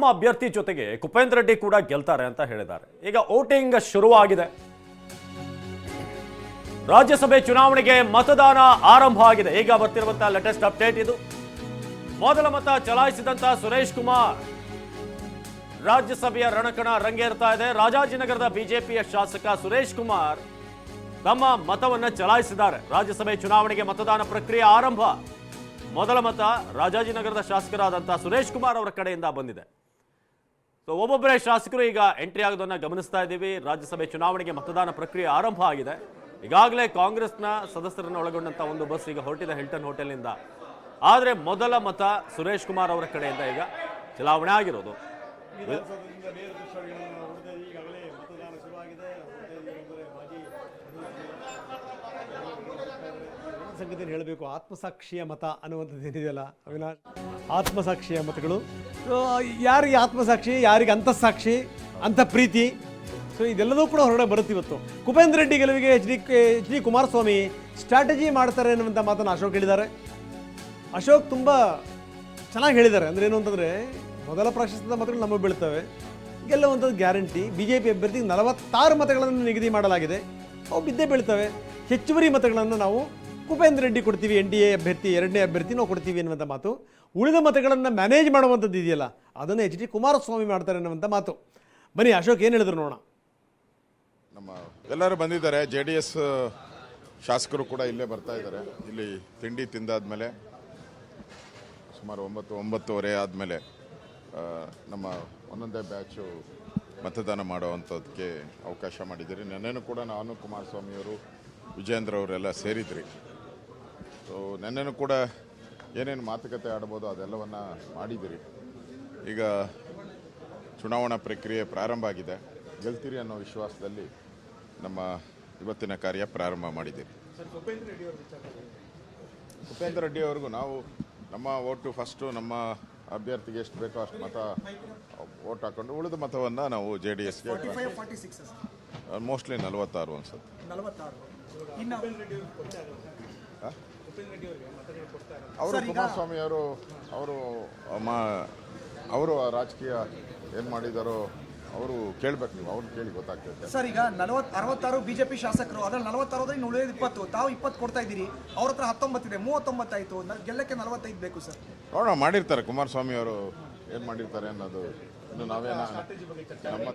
ನಮ್ಮ ಅಭ್ಯರ್ಥಿ ಜೊತೆಗೆ ಕುಪೇಂದ್ರ ರೆಡ್ಡಿ ಕೂಡ ಗೆಲ್ತಾರೆ ಅಂತ ಹೇಳಿದ್ದಾರೆ. ಈಗ ವೋಟಿಂಗ್ ಶುರುವಾಗಿದೆ. ರಾಜ್ಯಸಭೆ ಚುನಾವಣೆಗೆ ಮತದಾನ ಆರಂಭ ಆಗಿದೆ. ಈಗ ಬರ್ತಿರುವಂತಹ ಲೇಟೆಸ್ಟ್ ಅಪ್ಡೇಟ್ ಇದು. ಮೊದಲ ಮತ ಚಲಾಯಿಸಿದಂತ ಸುರೇಶ್ ಕುಮಾರ್. ರಾಜ್ಯಸಭೆಯ ರಣಕಣ ರಂಗೇರ್ತಾ ಇದೆ. ರಾಜಾಜಿನಗರದ ಬಿಜೆಪಿಯ ಶಾಸಕ ಸುರೇಶ್ ಕುಮಾರ್ ತಮ್ಮ ಮತವನ್ನ ಚಲಾಯಿಸಿದ್ದಾರೆ. ರಾಜ್ಯಸಭೆ ಚುನಾವಣೆಗೆ ಮತದಾನ ಪ್ರಕ್ರಿಯೆ ಆರಂಭ. ಮೊದಲ ಮತ ರಾಜಾಜಿನಗರದ ಶಾಸಕರಾದಂತಹ ಸುರೇಶ್ ಕುಮಾರ್ ಅವರ ಕಡೆಯಿಂದ ಬಂದಿದೆ. ಸೊ ಒಬ್ಬೊಬ್ಬರೇ ಶಾಸಕರು ಈಗ ಎಂಟ್ರಿ ಆಗೋದನ್ನ ಗಮನಿಸ್ತಾ ಇದ್ದೀವಿ. ರಾಜ್ಯಸಭೆ ಚುನಾವಣೆಗೆ ಮತದಾನ ಪ್ರಕ್ರಿಯೆ ಆರಂಭ ಆಗಿದೆ. ಈಗಾಗಲೇ ಕಾಂಗ್ರೆಸ್ನ ಸದಸ್ಯರನ್ನು ಒಳಗೊಂಡಂಥ ಒಂದು ಬಸ್ ಈಗ ಹೊರಟಿದೆ ಹಿಲ್ಟನ್ ಹೋಟೆಲ್ನಿಂದ ಆದರೆ ಮೊದಲ ಮತ ಸುರೇಶ್ ಕುಮಾರ್ ಅವರ ಕಡೆಯಿಂದ ಈಗ ಚಲಾವಣೆ ಆಗಿರೋದು. ಸಂಗತಿ ಹೇಳಬೇಕು. ಆತ್ಮಸಾಕ್ಷಿಯ ಮತ ಅನ್ನುವಂಥದ್ದು ಏನಿದೆಯಲ್ಲ ಅವಿನಾಶ್? ಆತ್ಮಸಾಕ್ಷಿಯ ಮತಗಳು ಸೊ ಯಾರಿಗೆ ಆತ್ಮಸಾಕ್ಷಿ, ಯಾರಿಗೆ ಅಂತಃಸಾಕ್ಷಿ ಅಂತ ಪ್ರೀತಿ. ಸೊ ಇದೆಲ್ಲದೂ ಕೂಡ ಹೊರಗಡೆ ಬರುತ್ತೆ ಇವತ್ತು. ಕುಪೇಂದ್ರ ರೆಡ್ಡಿ ಗೆಲುವಿಗೆ H D H D Kumaraswamy strategy ಮಾಡ್ತಾರೆ ಅನ್ನುವಂಥ ಮಾತನ್ನು ಅಶೋಕ್ ಹೇಳಿದ್ದಾರೆ. ಅಶೋಕ್ ತುಂಬ ಚೆನ್ನಾಗಿ ಹೇಳಿದ್ದಾರೆ. ಅಂದ್ರೆ ಏನು ಅಂತಂದರೆ, ಮೊದಲ ಪ್ರಾಶಸ್ತ್ಯದ ಮತಗಳು ನಮಗೆ ಬೀಳ್ತವೆ. ಗೆಲ್ಲುವಂಥದ್ದು ಗ್ಯಾರಂಟಿ. ಬಿ ಜೆ ಪಿ ಅಭ್ಯರ್ಥಿಗೆ ನಲವತ್ತಾರು ಮತಗಳನ್ನು ನಿಗದಿ ಮಾಡಲಾಗಿದೆ. ಅವು ಬಿದ್ದೇ ಬೀಳ್ತವೆ. ಹೆಚ್ಚುವರಿ ಮತಗಳನ್ನು ನಾವು ಕುಪೇಂದ್ರ ರೆಡ್ಡಿ ಕೊಡ್ತೀವಿ, ಎನ್ ಡಿ ಎ ಅಭ್ಯರ್ಥಿ, ಎರಡನೇ ಅಭ್ಯರ್ಥಿ ನಾವು ಕೊಡ್ತೀವಿ ಅನ್ನುವಂಥ ಮಾತು. ಉಳಿದ ಮತಗಳನ್ನು ಮ್ಯಾನೇಜ್ ಮಾಡುವಂಥದ್ದು ಇದೆಯಲ್ಲ, ಅದನ್ನು ಎಚ್ ಡಿ ಕುಮಾರಸ್ವಾಮಿ ಮಾಡ್ತಾರೆ ಅನ್ನುವಂಥ ಮಾತು. ಬನ್ನಿ, ಅಶೋಕ್ ಏನು ಹೇಳಿದ್ರು ನೋಡೋಣ. ನಮ್ಮ ಎಲ್ಲರೂ ಬಂದಿದ್ದಾರೆ, ಜೆ ಡಿ ಎಸ್ ಶಾಸಕರು ಕೂಡ ಇಲ್ಲೇ ಬರ್ತಾ ಇದ್ದಾರೆ. ಇಲ್ಲಿ ತಿಂಡಿ ತಿಂದಾದ್ಮೇಲೆ, ಸುಮಾರು ಒಂಬತ್ತು, ಒಂಬತ್ತುವರೆ ಆದಮೇಲೆ ನಮ್ಮ ಒಂದೊಂದೇ ಬ್ಯಾಚು ಮತದಾನ ಮಾಡುವಂಥದ್ದಕ್ಕೆ ಅವಕಾಶ ಮಾಡಿದ್ದೀರಿ. ನೆನ್ನೆನೂ ಕೂಡ ನಾನು ಕುಮಾರಸ್ವಾಮಿಯವರು, ವಿಜೇಂದ್ರ ಅವರೆಲ್ಲ ಸೇರಿದ್ರಿ. ಸೊ ನೆನ್ನೆನೂ ಕೂಡ ಏನೇನು ಮಾತುಕತೆ ಆಡ್ಬೋದು ಅದೆಲ್ಲವನ್ನು ಮಾಡಿದ್ದೀರಿ ಈಗ ಚುನಾವಣಾ ಪ್ರಕ್ರಿಯೆ ಪ್ರಾರಂಭ ಆಗಿದೆ. ಗೆಲ್ತೀರಿ ಅನ್ನೋ ವಿಶ್ವಾಸದಲ್ಲಿ ನಮ್ಮ ಇವತ್ತಿನ ಕಾರ್ಯ ಪ್ರಾರಂಭ ಮಾಡಿದ್ದೀರಿ ಉಪೇಂದ್ರ ರೆಡ್ಡಿ ಅವ್ರಿಗೂ ನಾವು ನಮ್ಮ ಓಟು ಫಸ್ಟು ನಮ್ಮ ಅಭ್ಯರ್ಥಿಗೆ ಎಷ್ಟು ಬೇಕೋ ಅಷ್ಟು ಮತ ಓಟ್ ಹಾಕೊಂಡು ಉಳಿದ ಮತವನ್ನು ನಾವು ಜೆ ಡಿ ಎಸ್ಗೆ ಮೋಸ್ಟ್ಲಿ ನಲವತ್ತಾರು ಅನ್ಸುತ್ತೆ. ಅವರು ಕುಮಾರಸ್ವಾಮಿ ಅವರು ಅವರು ಮಾ ಅವರು ರಾಜಕೀಯ ಏನು ಮಾಡಿದಾರೋ ಅವರು ಕೇಳ್ಬೇಕು ನೀವು ಅವ್ರು ಕೇಳಿ ಗೊತ್ತಾಗ್ತದೆ ಸರ್ ಈಗ ನಲವತ್ ಅರವತ್ತಾರು ಬಿಜೆಪಿ ಶಾಸಕರು ಅದ್ರಲ್ಲಿ ನಲವತ್ತಾರು ಇನ್ನು ಉಳಿಯೋದು ಇಪ್ಪತ್ತು ತಾವು ಇಪ್ಪತ್ತು ಕೊಡ್ತಾ ಇದ್ದೀರಿ ಅವ್ರ ಹತ್ರ ಹತ್ತೊಂಬತ್ತಿದೆ ಮೂವತ್ತೊಂಬತ್ತಾಯಿತು ಗೆಲ್ಲಕ್ಕೆ ನಲವತ್ತೈದು ಬೇಕು ಸರ್. ನೋಡೋಣ ಮಾಡಿರ್ತಾರೆ ಕುಮಾರಸ್ವಾಮಿ ಅವರು ಏನು ಮಾಡಿರ್ತಾರೆ ಅನ್ನೋದು ಇನ್ನು ನಾವೇನ ನಮ್ಮ